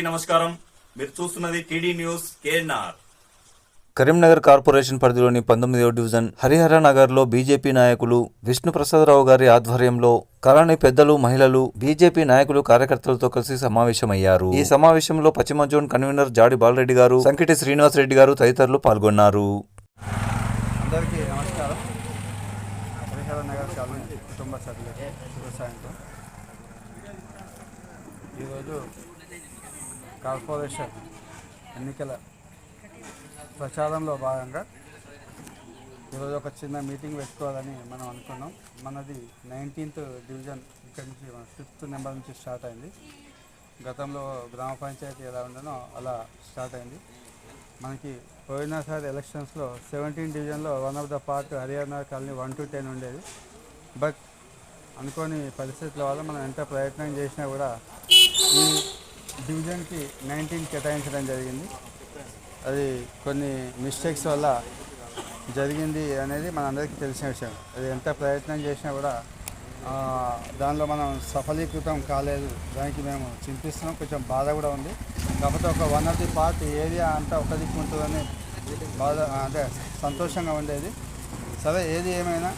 అందరికీ నమస్కారం. మీరు చూస్తున్నది TD news KNR. Karimnagar corporation పరిధిలోని పంతొమ్మిదవ డివిజన్ హరిహర నగర్లో బీజేపీ నాయకులు విష్ణుప్రసాదరావు గారి ఆధ్వర్యంలో కళాని పెద్దలు మహిళలు బీజేపీ నాయకులు కార్యకర్తలతో కలిసి సమావేశమయ్యారు. ఈ సమావేశంలో పశ్చిమ జోన్ కన్వీనర్ జాడి బాలరెడ్డి గారు సంకిటి శ్రీనివాస్ రెడ్డి గారు తదితరులు పాల్గొన్నారు. అందరికీ నమస్కారం. హరిహర నగర్ కాలనీ కుటుంబ సభ్యులకి వ్యవసాయంతో ఈరోజు కార్పొరేషన్ ఎన్నికల ప్రచారంలో భాగంగా ఈరోజు ఒక చిన్న మీటింగ్ పెట్టుకోవాలని మనం అనుకున్నాం. మనది నైన్టీన్త్ డివిజన్ ఇక్కడి నుంచి మన ఫిఫ్త్ నెంబర్ నుంచి స్టార్ట్ అయింది. గతంలో గ్రామ పంచాయతీ ఎలా ఉండనో అలా స్టార్ట్ అయింది. మనకి పోయినసారి ఎలక్షన్స్లో సెవెంటీన్ డివిజన్లో one of the part Haryana colony one two ten ఉండేది. బట్ అనుకోని పరిస్థితుల వల్ల మనం ఎంత ప్రయత్నం చేసినా కూడా ఈ డివిజన్కి నైన్టీన్ కేటాయించడం జరిగింది. అది కొన్ని మిస్టేక్స్ వల్ల జరిగింది అనేది మనందరికీ తెలిసిన విషయం. అది ఎంత ప్రయత్నం చేసినా కూడా దానిలో మనం సఫలీకృతం కాలేదు. దానికి మేము చింతిస్తున్నాం. కొంచెం బాధ కూడా ఉంది. కాకపోతే ఒక one of the part area అంతా ఒక దిక్కు ఉంటుందని బాధ అంటే సంతోషంగా ఉండేది. సరే ఏది ఏమైనా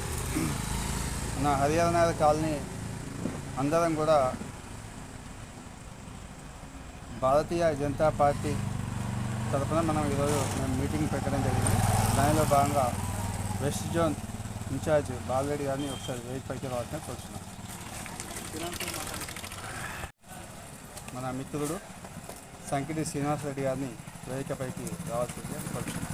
నా హరియాణ కాలనీ అందరం కూడా భారతీయ జనతా పార్టీ తరఫున మనం ఈరోజు మేము మీటింగ్ పెట్టడం జరిగింది. దానిలో భాగంగా వెస్ట్ జోన్ ఇన్ఛార్జ్ బాలరెడ్డి గారిని ఒకసారి వెయిట్ పైకి రావాలని కోరుతున్నాం మన మిత్రుడు సంకిటి శ్రీనివాసరెడ్డి గారిని వేదికపైకి రావాల్సింది కోరుతున్నాం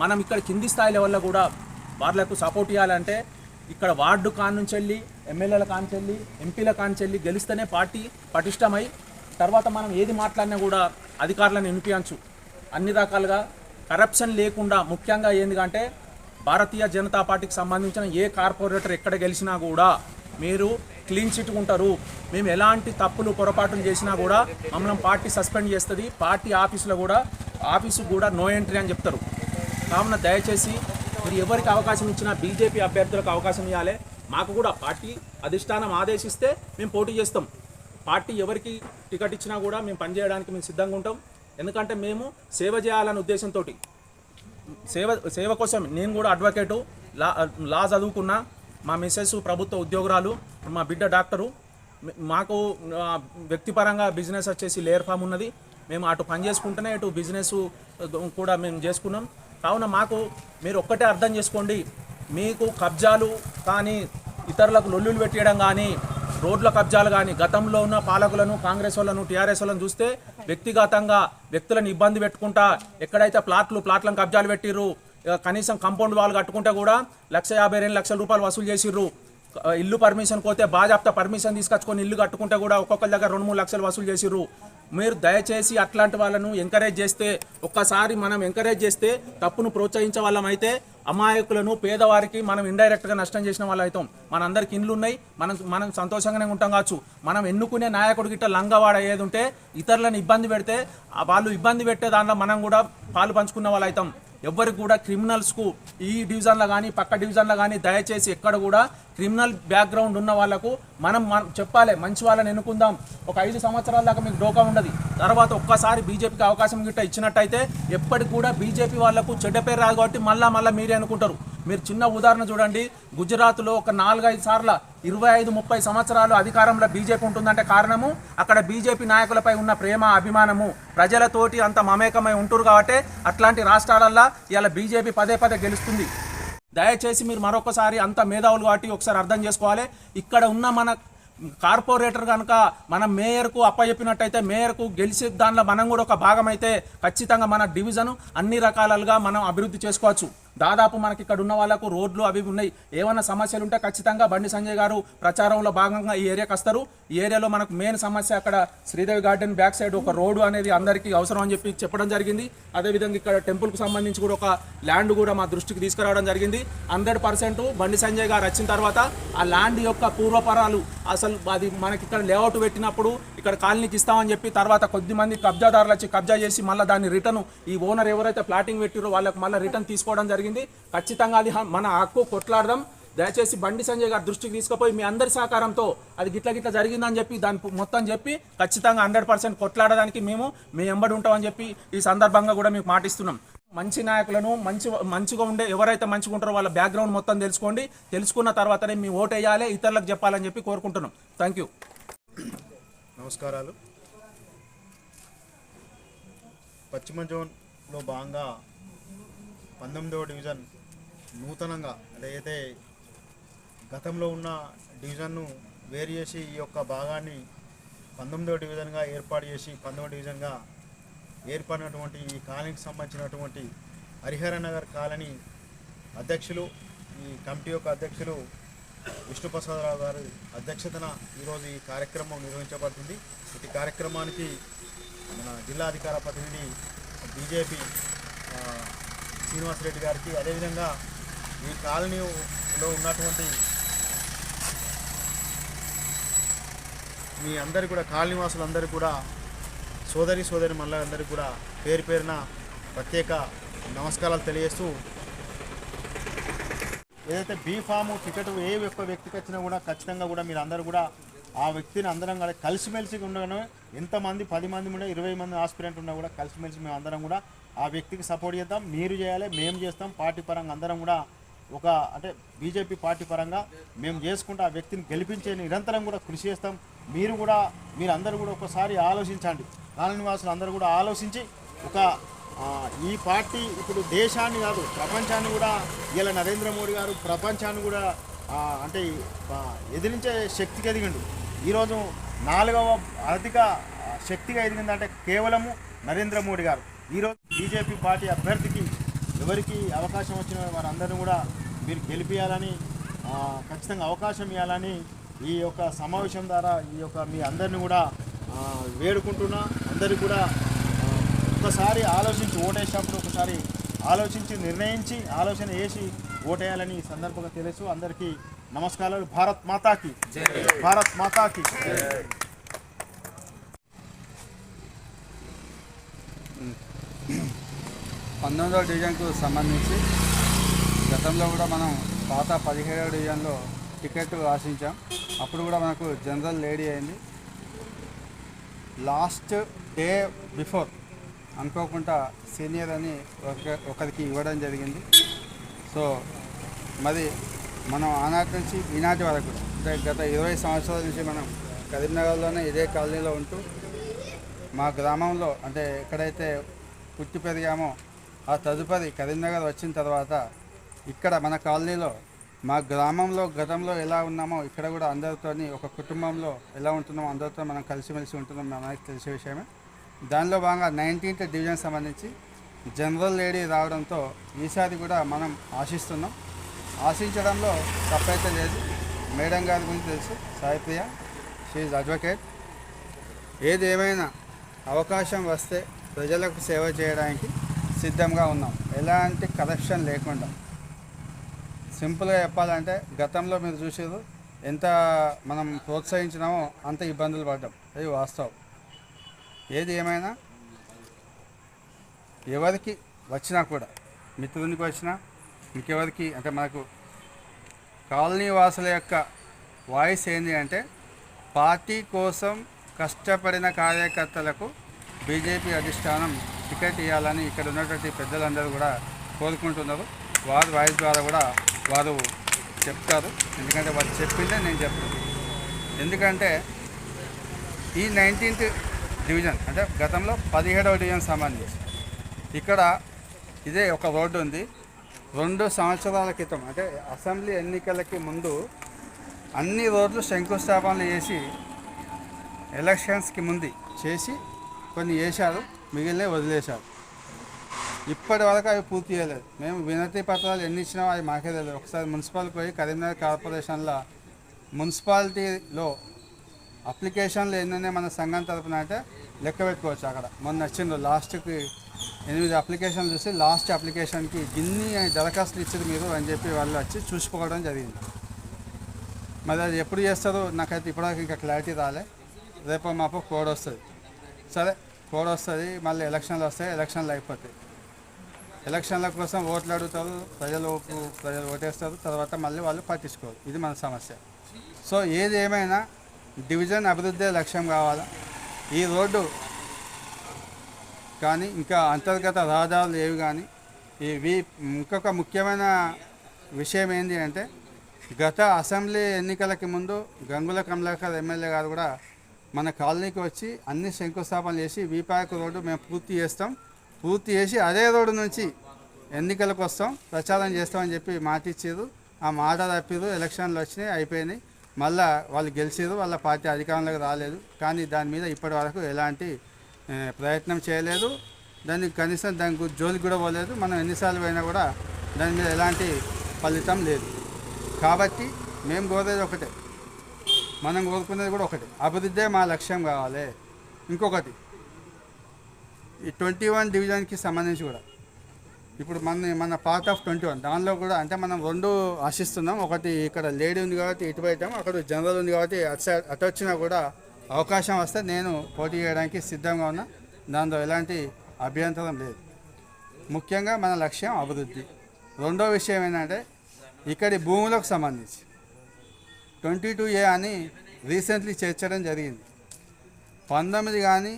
మనం ఇక్కడ కింది స్థాయి లెవెల్లో కూడా వాళ్ళకు సపోర్ట్ చేయాలంటే ఇక్కడ వార్డు కానుంచి వెళ్ళి ఎమ్మెల్యేల కానుంచి వెళ్ళి ఎంపీల కానుంచి వెళ్ళి గెలిస్తేనే పార్టీ పటిష్టమై తర్వాత మనం ఏది మాట్లాడినా కూడా అధికారులను వినిపించు. అన్ని రకాలుగా కరప్షన్ లేకుండా ముఖ్యంగా ఏంటంటే భారతీయ జనతా పార్టీకి సంబంధించిన ఏ కార్పొరేటర్ ఎక్కడ గెలిచినా కూడా మీరు క్లీన్ చిట్ ఉంటారు. మేము ఎలాంటి తప్పులు పొరపాటులు చేసినా కూడా మమ్మల్ని పార్టీ సస్పెండ్ చేస్తుంది. పార్టీ ఆఫీసులో కూడా ఆఫీసు కూడా నో ఎంట్రీ అని చెప్తారు. కావున దయచేసి మీరు ఎవరికి అవకాశం ఇచ్చినా బీజేపీ అభ్యర్థులకు అవకాశం ఇవ్వాలి మాకు కూడా పార్టీ అధిష్టానం ఆదేశిస్తే మేము పోటీ చేస్తాం. పార్టీ ఎవరికి టికెట్ ఇచ్చినా కూడా మేము పనిచేయడానికి మేము సిద్ధంగా ఉంటాం. ఎందుకంటే మేము సేవ చేయాలనే ఉద్దేశంతో సేవ సేవ కోసం నేను కూడా అడ్వకేటు లా లా చదువుకున్నా. మా మిస్సెస్ ప్రభుత్వ ఉద్యోగురాలు మా బిడ్డ డాక్టరు. మాకు వ్యక్తిపరంగా బిజినెస్ వచ్చేసి లేయర్ ఫామ్ ఉన్నది. మేము అటు పని చేసుకుంటేనే ఇటు బిజినెస్ కూడా మేము చేసుకున్నాం. కావున మాకు మీరు ఒక్కటే అర్థం చేసుకోండి. మీకు కబ్జాలు కానీ ఇతరులకు లొల్లులు పెట్టేయడం కానీ రోడ్ల కబ్జాలు కానీ గతంలో ఉన్న పాలకులను కాంగ్రెస్ వాళ్ళను టీఆర్ఎస్ వాళ్ళను చూస్తే వ్యక్తిగతంగా వ్యక్తులను ఇబ్బంది పెట్టుకుంటా ఎక్కడైతే ప్లాట్లు ప్లాట్లను కబ్జాలు పెట్టిర్రు కనీసం కంపౌండ్ వాళ్ళు కట్టుకుంటే కూడా లక్ష యాభై రెండు లక్షల రూపాయలు వసూలు చేసిర్రు. ఇల్లు పర్మిషన్ పోతే బాజాప్తా పర్మిషన్ తీసుకొచ్చుకొని ఇల్లు కట్టుకుంటే కూడా ఒక్కొక్కరి దగ్గర రెండు మూడు లక్షలు వసూలు చేసిర్రు. మీరు దయచేసి అట్లాంటి వాళ్ళను ఎంకరేజ్ చేస్తే ఒక్కసారి మనం ఎంకరేజ్ చేస్తే తప్పును ప్రోత్సహించే వాళ్ళమైతే అమాయకులను పేదవారికి మనం ఇండైరెక్ట్గా నష్టం చేసిన వాళ్ళు అవుతాం. మనందరికి ఇండ్లు ఉన్నాయి మనం మనం సంతోషంగానే ఉంటాం కావచ్చు. మనం ఎన్నుకునే నాయకుడు గిట్ట లంగవాడ ఏది ఉంటే ఇతరులను ఇబ్బంది పెడితే వాళ్ళు ఇబ్బంది పెట్టే దాంట్లో మనం కూడా పాలు పంచుకున్న వాళ్ళు అవుతాం ఎవ్వరికి కూడా క్రిమినల్స్కు ఈ డివిజన్లో కానీ పక్క డివిజన్లో కానీ దయచేసి ఎక్కడ కూడా క్రిమినల్ బ్యాక్గ్రౌండ్ ఉన్న వాళ్ళకు మనం మనం చెప్పాలి మంచి వాళ్ళని ఎన్నుకుందాం. ఒక ఐదు సంవత్సరాల దాకా మీకు డోకా ఉండదు. తర్వాత ఒక్కసారి బీజేపీకి అవకాశం గిట్ట ఇచ్చినట్టయితే ఎప్పటికి కూడా బీజేపీ వాళ్ళకు చెడ్డ పేరు రాదు కాబట్టి మళ్ళా మళ్ళీ మీరే అనుకుంటారు. మీరు చిన్న ఉదాహరణ చూడండి. గుజరాత్లో ఒక నాలుగైదు సార్ల ఇరవై ఐదు ముప్పై సంవత్సరాలు అధికారంలో బీజేపీ ఉంటుందంటే కారణము? అక్కడ బీజేపీ నాయకులపై ఉన్న ప్రేమ అభిమానము ప్రజలతోటి అంత మమేకమై ఉంటారు కాబట్టి అట్లాంటి రాష్ట్రాలల్లో ఇలా బీజేపీ పదే పదే గెలుస్తుంది. దయచేసి మీరు మరొకసారి అంత మేధావులు కాబట్టి ఒకసారి అర్థం చేసుకోవాలి. ఇక్కడ ఉన్న మన కార్పొరేటర్ కనుక మనం మేయర్కు అప్పచెప్పినట్టయితే మేయర్కు గెలిచే దానిలో మనం కూడా ఒక భాగమైతే ఖచ్చితంగా మన డివిజన్ అన్ని రకాలుగా మనం అభివృద్ధి చేసుకోవచ్చు. దాదాపు మనకి ఇక్కడ ఉన్న వాళ్ళకు రోడ్లు అవి ఉన్నాయి. ఏమైనా సమస్యలు ఉంటే ఖచ్చితంగా బండి సంజయ్ గారు ప్రచారంలో భాగంగా ఈ ఏరియాకి వస్తారు. ఈ ఏరియాలో మనకు మెయిన్ సమస్య అక్కడ శ్రీదేవి గార్డెన్ బ్యాక్ సైడ్ ఒక రోడ్డు అనేది అందరికీ అవసరం అని చెప్పి చెప్పడం జరిగింది. అదేవిధంగా ఇక్కడ టెంపుల్కి సంబంధించి కూడా ఒక ల్యాండ్ కూడా మా దృష్టికి తీసుకురావడం జరిగింది. హండ్రెడ్ పర్సెంట్ బండి సంజయ్ గారు వచ్చిన తర్వాత ఆ ల్యాండ్ యొక్క పూర్వపరాలు అసలు అది మనకి ఇక్కడ లేఅవుట్ పెట్టినప్పుడు ఇక్కడ కాలనీకి ఇస్తామని చెప్పి తర్వాత కొద్ది మంది కబ్జాదారులు వచ్చి కబ్జా చేసి మళ్ళీ దాన్ని రిటర్న్ ఈ ఓనర్ ఎవరైతే ప్లాటింగ్ పెట్టిరో వాళ్ళకి మళ్ళీ రిటర్న్ తీసుకోవడం జరిగింది. ఖచ్చితంగా అది మన హక్కు కొట్లాడదాం. దయచేసి బండి సంజయ్ గారి దృష్టికి తీసుకుపోయి మీ అందరి సహకారంతో అది గిట్ల గిట్ల జరిగిందని చెప్పి దాని మొత్తం చెప్పి ఖచ్చితంగా హండ్రెడ్ పర్సెంట్ కొట్లాడడానికి మేము మీ ఎంబడి ఉంటామని చెప్పి ఈ సందర్భంగా కూడా మీకు మాటిస్తున్నాం. మంచి నాయకులను మంచి మంచిగా ఉండే ఎవరైతే మంచిగా ఉంటారో వాళ్ళ బ్యాక్గ్రౌండ్ మొత్తం తెలుసుకోండి. తెలుసుకున్న తర్వాతనే మీ ఓటు వేయాలి ఇతరులకు చెప్పాలని చెప్పి కోరుకుంటున్నాం. థ్యాంక్ యూ నమస్కారాలు. పశ్చిమ జోన్లో భాగంగా పంతొమ్మిదవ డివిజన్ నూతనంగా అదైతే గతంలో ఉన్న డివిజన్ను వేరు చేసి ఈ యొక్క భాగాన్ని పంతొమ్మిదవ డివిజన్గా ఏర్పాటు చేసి పంతొమ్మిదవ డివిజన్గా ఏర్పడినటువంటి ఈ కాలనీకి సంబంధించినటువంటి హరిహర నగర్ కాలనీ అధ్యక్షులు ఈ కమిటీ యొక్క అధ్యక్షులు విష్ణుప్రసాదరావు గారు అధ్యక్షతన ఈరోజు ఈ కార్యక్రమం నిర్వహించబడుతుంది. ఇటు కార్యక్రమానికి మన జిల్లా అధికార ప్రతినిధి బీజేపీ శ్రీనివాసరెడ్డి గారికి. అదేవిధంగా ఈ కాలనీలో ఉన్నటువంటి మీ అందరి కూడా కాలనీవాసులందరూ కూడా సోదరి సోదరి మళ్ళందరికీ కూడా పేరు పేరున ప్రత్యేక నమస్కారాలు తెలియజేస్తూ ఏదైతే బీ ఫాము టికెట్ ఏ ఒక్క వ్యక్తికి వచ్చినా కూడా ఖచ్చితంగా కూడా మీరు అందరూ కూడా ఆ వ్యక్తిని అందరం కూడా కలిసిమెలిసి ఉండగానే ఎంతమంది పది మంది ఉన్నా ఇరవై మంది ఆస్పిరెంట్ ఉన్నా కూడా కలిసిమెలిసి మేము అందరం కూడా ఆ వ్యక్తికి సపోర్ట్ చేద్దాం మీరు చేయాలి మేము చేస్తాం. పార్టీ పరంగా అందరం కూడా ఒక అంటే బీజేపీ పార్టీ పరంగా మేము చేసుకుంటూ ఆ వ్యక్తిని గెలిపించే నిరంతరం కూడా కృషి చేస్తాం. మీరు కూడా మీరు అందరూ కూడా ఒకసారి ఆలోచించండి. కాలనీ నివాసులు అందరూ కూడా ఆలోచించి ఒక ఈ పార్టీ ఇప్పుడు దేశాన్ని కాదు ప్రపంచాన్ని కూడా ఇలా నరేంద్ర మోడీ గారు ప్రపంచాన్ని కూడా అంటే ఎదిరించే శక్తికి ఎదిగిండు. ఈరోజు నాలుగవ ఆర్థిక శక్తిగా ఎదిగిందంటే కేవలము నరేంద్ర మోడీ గారు. ఈరోజు బీజేపీ పార్టీ అభ్యర్థికి ఎవరికి అవకాశం వచ్చిన వారందరినీ కూడా మీరు గెలిపించాలని ఖచ్చితంగా అవకాశం ఇవ్వాలని ఈ యొక్క సమావేశం ద్వారా ఈ యొక్క మీ అందరిని కూడా వేడుకుంటున్నా. అందరికీ కూడా ఒకసారి ఆలోచించి ఓటేసినప్పుడు ఒకసారి ఆలోచించి నిర్ణయించి ఆలోచన వేసి ఓటేయాలని ఈ సందర్భంగా తెలుసు అందరికీ నమస్కారాలు. భారత్ మాతాకి. భారత్ మాతాకి. పంతొమ్మిదవ డివిజన్కు సంబంధించి గతంలో కూడా మనం పాత పదిహేడవ డివిజన్లో టికెట్ ఆశించాం. అప్పుడు కూడా మనకు జనరల్ లేడీ అయింది. లాస్ట్ డే బిఫోర్ అనుకోకుండా సీనియర్ అని ఒక ఒకరికి ఇవ్వడం జరిగింది. సో మరి మనం ఆనాటి నుంచి ఈనాటి వరకు అంటే గత ఇరవై సంవత్సరాల నుంచి మనం కరీంనగర్లోనే ఇదే కాలనీలో ఉంటూ మా గ్రామంలో అంటే ఎక్కడైతే పుట్టి పెరిగామో ఆ తదుపరి కరీంనగర్ వచ్చిన తర్వాత ఇక్కడ మన కాలనీలో మా గ్రామంలో గతంలో ఎలా ఉన్నామో ఇక్కడ కూడా అందరితోని ఒక కుటుంబంలో ఎలా ఉంటున్నామో అందరితో మనం కలిసిమెలిసి ఉంటున్నాం మనకి తెలిసే విషయమే. దానిలో భాగంగా నైన్టీన్త్ డివిజన్ సంబంధించి జనరల్ లేడీ రావడంతో ఈసారి కూడా మనం ఆశిస్తున్నాం. ఆశించడంలో తప్పైతే లేదు. మేడం గారి గురించి తెలుసు. సాయిప్రియ షీఈ్ అడ్వకేట్ ఏది ఏమైనా అవకాశం వస్తే ప్రజలకు సేవ చేయడానికి సిద్ధంగా ఉన్నాం. ఎలాంటి కరప్షన్ లేకుండా. సింపుల్గా చెప్పాలంటే గతంలో మీరు చూసారు ఎంత మనం ప్రోత్సహించినామో అంత ఇబ్బందులు పడ్డాం. అది వాస్తవం. ఏది ఏమైనా ఎవరికి వచ్చినా కూడా మిత్రునికి వచ్చినా ఇంకెవరికి అంటే మనకు కాలనీ వాసుల యొక్క వాయిస్ ఏంటి అంటే పార్టీ కోసం కష్టపడిన కార్యకర్తలకు బీజేపీ అధిష్టానం టికెట్ ఇవ్వాలని ఇక్కడ ఉన్నటువంటి పెద్దలందరూ కూడా కోరుకుంటున్నారు వారి వాయిస్ ద్వారా కూడా వారు చెప్తారు. ఎందుకంటే వారు చెప్పిందే నేను చెప్తాను ఎందుకంటే ఈ నైన్టీన్త్ డివిజన్ అంటే గతంలో పదిహేడవ డివిజన్ సంబంధించి ఇక్కడ ఇదే ఒక రోడ్డు ఉంది. రెండు సంవత్సరాల క్రితం అంటే అసెంబ్లీ ఎన్నికలకి ముందు అన్ని రోడ్లు శంకుస్థాపనలు చేసి ఎలక్షన్స్కి ముందు చేసి కొన్ని వేశారు మిగిలినవి వదిలేశారు. ఇప్పటి వరకు అవి పూర్తి చేయలేదు. మేము వినతి పత్రాలు ఎన్ని ఇచ్చినా అవి మాకే తెలియదు. ఒకసారి మున్సిపాలిటీ పోయి కరీంనగర్ కార్పొరేషన్లో మున్సిపాలిటీలో అప్లికేషన్లు ఎన్నున్నాయి మన సంఘం తరపున అంటే లెక్క పెట్టుకోవచ్చు అక్కడ. మొన్న వచ్చిండ్రు లాస్ట్కి ఎనిమిది అప్లికేషన్లు చూసి లాస్ట్ అప్లికేషన్కి ఇన్ని దరఖాస్తులు ఇచ్చారు మీరు అని చెప్పి వాళ్ళు వచ్చి చూసుకోవడం జరిగింది. మరి అది ఎప్పుడు చేస్తారో నాకైతే ఇప్పటివరకు ఇంకా క్లారిటీ రాలే. రేపు మాపు కోడ్ వస్తుంది. సరే. కోడ్ వస్తుంది మళ్ళీ ఎలక్షన్లు వస్తాయి ఎలక్షన్లు అయిపోతాయి. ఎలక్షన్ల కోసం ఓట్లు అడుగుతారు ప్రజలు ప్రజలు ఓటేస్తారు తర్వాత మళ్ళీ వాళ్ళు పట్టించుకోరు. ఇది మన సమస్య. సో ఏది ఏమైనా డివిజన్ అభివృద్ధి లక్ష్యం కావాలా? ఈ రోడ్డు కానీ ఇంకా అంతర్గత రహదారులు ఏవి కానీ ఇవి ఇంకొక ముఖ్యమైన విషయం ఏంటి అంటే గత అసెంబ్లీ ఎన్నికలకి ముందు గంగుల కమలాకర్ ఎమ్మెల్యే గారు కూడా మన కాలనీకి వచ్చి అన్ని శంకుస్థాపన చేసి వీపాయకు రోడ్డు మేము పూర్తి చేస్తాం. పూర్తి చేసి అదే రోడ్డు నుంచి ఎన్నికలకు వస్తాం. ప్రచారం చేస్తామని చెప్పి మాట ఇచ్చారు. ఆ మాట తప్పిరు ఎలక్షన్లు వచ్చినాయి అయిపోయినాయి. మళ్ళా వాళ్ళు గెలిచారు వాళ్ళ పార్టీ అధికారంలోకి రాలేదు. కానీ దాని మీద ఇప్పటి వరకు ఎలాంటి ప్రయత్నం చేయలేదు. దానికి కనీసం దానికి జోలికి కూడా పోలేదు. మనం ఎన్నిసార్లు పోయినా కూడా దాని మీద ఎలాంటి ఫలితం లేదు. కాబట్టి మేము కోరేది ఒకటే. మనం కోరుకునేది కూడా ఒకటి. అభివృద్ధే మా లక్ష్యం కావాలి. ఇంకొకటి. ఈ ట్వంటీ వన్ డివిజన్కి సంబంధించి కూడా. ఇప్పుడు మన మన పార్ట్ ఆఫ్ ట్వంటీ వన్ దానిలో కూడా అంటే మనం రెండు ఆశిస్తున్నాం. ఒకటి ఇక్కడ లేడీ ఉంది కాబట్టి ఇటు పెట్టాం అక్కడ జనరల్ ఉంది కాబట్టి అటు సైడ్ అటు వచ్చినా కూడా అవకాశం వస్తే నేను పోటీ చేయడానికి సిద్ధంగా ఉన్నా. దాంట్లో ఎలాంటి అభ్యంతరం లేదు. ముఖ్యంగా మన లక్ష్యం అభివృద్ధి. రెండో విషయం ఏంటంటే ఇక్కడి భూములకు సంబంధించి. ట్వంటీ టూ ఏ అని రీసెంట్లీ చేర్చడం జరిగింది. పంతొమ్మిది కానీ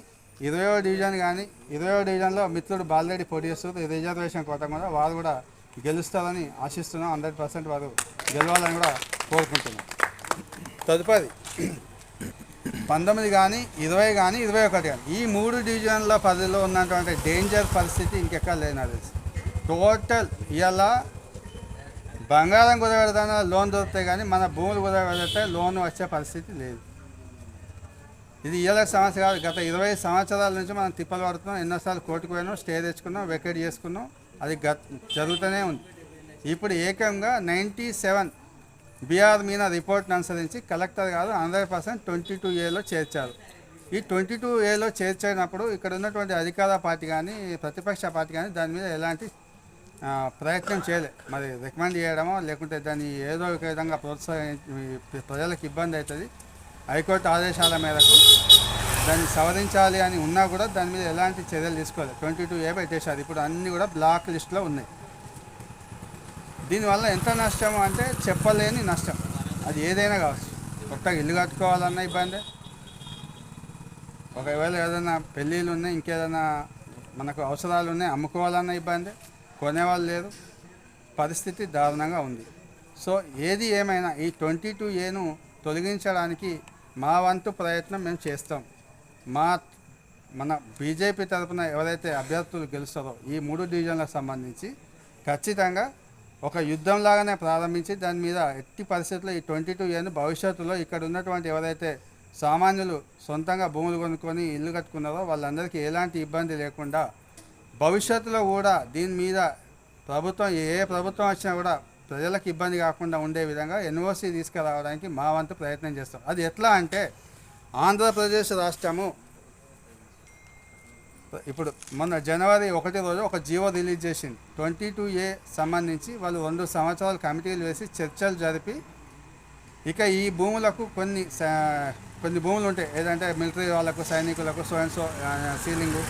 ఇరవయో డివిజన్ కానీ ఇరవయో డివిజన్లో మిత్రుడు బాలరెడ్డి పోటీ చేస్తారు రిజర్వేషన్ కోట కూడా వారు కూడా గెలుస్తారని ఆశిస్తున్నాం. హండ్రెడ్ పర్సెంట్ వారు గెలవాలని కూడా కోరుకుంటున్నాం. తదుపరి పంతొమ్మిది కానీ ఇరవై కానీ ఇరవై ఒకటి కానీ ఈ మూడు డివిజన్ల పరిధిలో ఉన్నటువంటి డేంజర్ పరిస్థితి ఇంకెక్కడ లేనది టోటల్ ఇలా బంగారం కుదరగడతాన లోన్ దొరుకుతాయి కానీ మన భూములు కుదరగడితే లోన్ వచ్చే పరిస్థితి లేదు. ఇది ఇరవై సంవత్సరాలు గత ఇరవై సంవత్సరాల నుంచి మనం తిప్పలు పడుతున్నాం. ఎన్నోసార్లు కోర్టుకు పోయినాం స్టే తెచ్చుకున్నాం వెకెట్ చేసుకున్నాం. అది గత జరుగుతూనే ఉంది. ఇప్పుడు ఏకంగా నైంటీ సెవెన్ బీఆర్ మీద రిపోర్ట్ను అనుసరించి కలెక్టర్ గారు హండ్రెడ్ పర్సెంట్ ట్వంటీ టూ ఏలో చేర్చారు. ఈ ట్వంటీ టూ ఏలో చేర్చినప్పుడు ఇక్కడ ఉన్నటువంటి అధికార పార్టీ కానీ ప్రతిపక్ష పార్టీ కానీ దాని మీద ఎలాంటి ప్రయత్నం చేయలే. మరి రికమెండ్ చేయడమో లేకుంటే దాన్ని ఏదో ఒక విధంగా ప్రోత్సహించి ప్రజలకు ఇబ్బంది అవుతుంది. హైకోర్టు ఆదేశాల మేరకు దాన్ని సవరించాలి అని ఉన్నా కూడా దాని మీద ఎలాంటి చర్యలు తీసుకోలేదు. ట్వంటీ టూ ఏ పెట్టేశారు ఇప్పుడు అన్నీ కూడా బ్లాక్ లిస్ట్లో ఉన్నాయి. దీనివల్ల ఎంత నష్టం అంటే చెప్పలేని నష్టం. అది ఏదైనా కావచ్చు. కొత్తగా ఇల్లు కట్టుకోవాలన్న ఇబ్బంది. ఒకవేళ ఏదైనా పెళ్ళిళ్ళు ఉన్నాయి ఇంకేదైనా మనకు అవసరాలు ఉన్నాయి అమ్ముకోవాలన్న ఇబ్బంది. కొనేవాళ్ళు లేరు. పరిస్థితి దారుణంగా ఉంది. సో ఏది ఏమైనా ఈ ట్వంటీ టూ ఏను తొలగించడానికి మా వంతు ప్రయత్నం మేము చేస్తాం. మా మన బీజేపీ తరపున ఎవరైతే అభ్యర్థులు గెలుస్తారో ఈ మూడు డివిజన్లకు సంబంధించి ఖచ్చితంగా ఒక యుద్ధం లాగానే ప్రారంభించి దాని మీద ఎట్టి పరిస్థితుల్లో ఈ ట్వంటీ టూ ఏను భవిష్యత్తులో ఇక్కడ ఉన్నటువంటి ఎవరైతే సామాన్యులు సొంతంగా భూములు కొనుక్కొని ఇల్లు కట్టుకున్నారో వాళ్ళందరికీ ఎలాంటి ఇబ్బంది లేకుండా భవిష్యత్తులో కూడా దీని మీద ప్రభుత్వం ఏ ప్రభుత్వం వచ్చినా కూడా ప్రజలకు ఇబ్బంది కాకుండా ఉండే విధంగా ఎన్ఓసి తీసుకురావడానికి మా వంతు ప్రయత్నం చేస్తాం. అది ఎట్లా అంటే ఆంధ్రప్రదేశ్ రాష్ట్రము ఇప్పుడు మొన్న జనవరి ఒకటి రోజు ఒక జీవో రిలీజ్ చేసింది. ట్వంటీ టూ ఏ సంబంధించి వాళ్ళు రెండు సంవత్సరాలు కమిటీలు వేసి చర్చలు జరిపి ఇక ఈ భూములకు కొన్ని కొన్ని భూములు ఉంటాయి. ఏదంటే మిలిటరీ వాళ్ళకు సైనికులకు సో అండ్ సో సీలింగు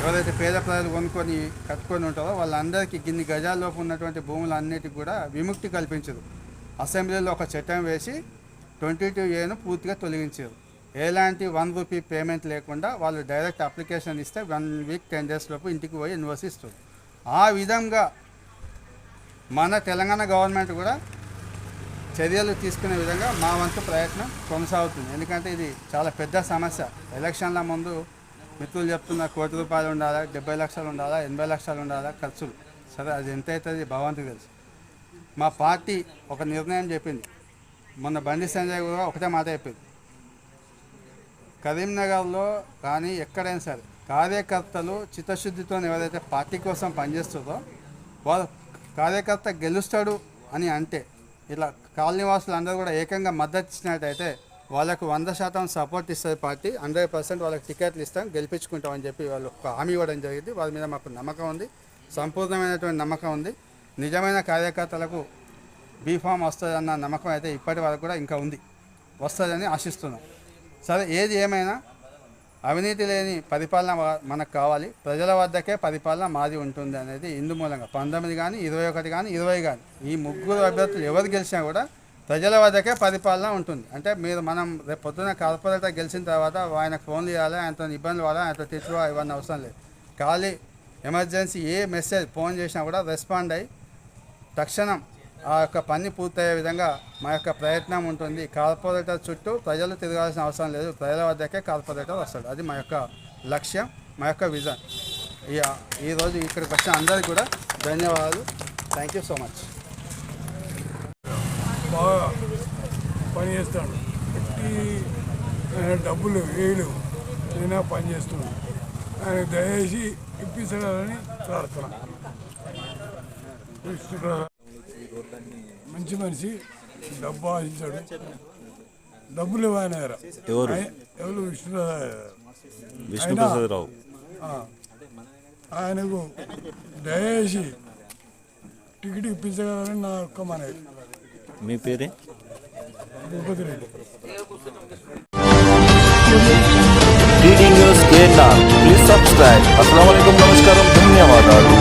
ఎవరైతే పేద ప్రజలు కొనుక్కొని కట్టుకొని ఉంటారో వాళ్ళందరికీ గిన్ని గజాల్లోపు ఉన్నటువంటి భూములన్నిటికి కూడా విముక్తి కల్పించరు అసెంబ్లీలో ఒక చట్టం వేసి ట్వంటీ టూ ఏను పూర్తిగా తొలగించారు. ఎలాంటి వన్ రూపీ పేమెంట్ లేకుండా వాళ్ళు డైరెక్ట్ అప్లికేషన్ ఇస్తే వన్ వీక్ టెన్ డేస్ లోపు ఇంటికి పోయి నివసిస్తారు ఆ విధంగా మన తెలంగాణ గవర్నమెంట్ కూడా చర్యలు తీసుకునే విధంగా మా వంతు ప్రయత్నం కొనసాగుతుంది. ఎందుకంటే ఇది చాలా పెద్ద సమస్య. ఎలక్షన్ల ముందు మిత్రులు చెప్తున్న కోటి రూపాయలు ఉండాలా డెబ్బై లక్షలు ఉండాలా ఎనభై లక్షలు ఉండాలా? ఖర్చులు. సరే అది ఎంత అవుతుంది? భగవంతుకి తెలుసు. మా పార్టీ ఒక నిర్ణయం చెప్పింది. మొన్న బండి సంజయ్ కూడా ఒకటే మాట చెప్పింది. కరీంనగర్లో కానీ ఎక్కడైనా సరే కార్యకర్తలు చిత్తశుద్ధితో ఎవరైతే పార్టీ కోసం పనిచేస్తుందో వాళ్ళ కార్యకర్త గెలుస్తాడు అని అంటే ఇలా కాలనీ వాసులు అందరూ కూడా ఏకంగా మద్దతు ఇచ్చినట్టయితే వాళ్ళకు వంద శాతం సపోర్ట్ ఇస్తుంది పార్టీ హండ్రెడ్ పర్సెంట్ వాళ్ళకి టికెట్లు ఇస్తాం గెలిపించుకుంటామని చెప్పి వాళ్ళు ఒక హామీ ఇవ్వడం జరిగింది. వాళ్ళ మీద మాకు నమ్మకం ఉంది సంపూర్ణమైనటువంటి నమ్మకం ఉంది. నిజమైన కార్యకర్తలకు బీఫామ్ వస్తుందన్న నమ్మకం అయితే ఇప్పటి వరకు కూడా ఇంకా ఉంది వస్తుందని ఆశిస్తున్నాం. సరే ఏది ఏమైనా అవినీతి లేని పరిపాలన మనకు కావాలి ప్రజల వద్దకే పరిపాలన మాది ఉంటుంది అనేది ఇందు మూలంగా. పంతొమ్మిది కానీ ఇరవై ఒకటి కానీ ఇరవై కానీ ఈ ముగ్గురు అభ్యర్థులు ఎవరు గెలిచినా కూడా ప్రజల వద్దకే పరిపాలన ఉంటుంది. అంటే మీరు మనం రేపు పొద్దున కార్పొరేటర్ గెలిచిన తర్వాత ఆయనకు ఫోన్లు చేయాలి ఆయనతో ఇబ్బందులు పడాలి ఆయనతో తిట్టుకో ఇవన్నీ అవసరం లేదు. ఖాళీ ఎమర్జెన్సీ ఏ మెసేజ్ ఫోన్ చేసినా కూడా రెస్పాండ్ అయ్యి తక్షణం ఆ యొక్క పని పూర్తయ్యే విధంగా మా యొక్క ప్రయత్నం ఉంటుంది. కార్పొరేటర్ చుట్టూ ప్రజలు తిరగాల్సిన అవసరం లేదు. ప్రజల వద్దకే కార్పొరేటర్ వస్తాడు. అది మా యొక్క లక్ష్యం మా యొక్క విజన్. ఈరోజు ఇక్కడికి వచ్చిన అందరికీ కూడా ధన్యవాదాలు. Thank you so much. బాగా పని చేస్తాడు. ఎట్టి డబ్బులు వేయడు అయినా పని చేస్తున్నాడు. ఆయన దయచేసి ఇప్పించగలని ప్రార్థన. మంచి మనిషి డబ్బు ఆశించాడు. డబ్బులు ఇవ్వని ఎవరు? ఎవరు? విష్ణుప్రసాద్. ఆయనకు దయచేసి టికెట్ ఇప్పించగలని నా యొక్క మనవి. మీ పేరే? రీడింగ్ న్యూస్ కేంద్ర. Please subscribe. అస్సలం నమస్కారం. ధన్యవాదాలు.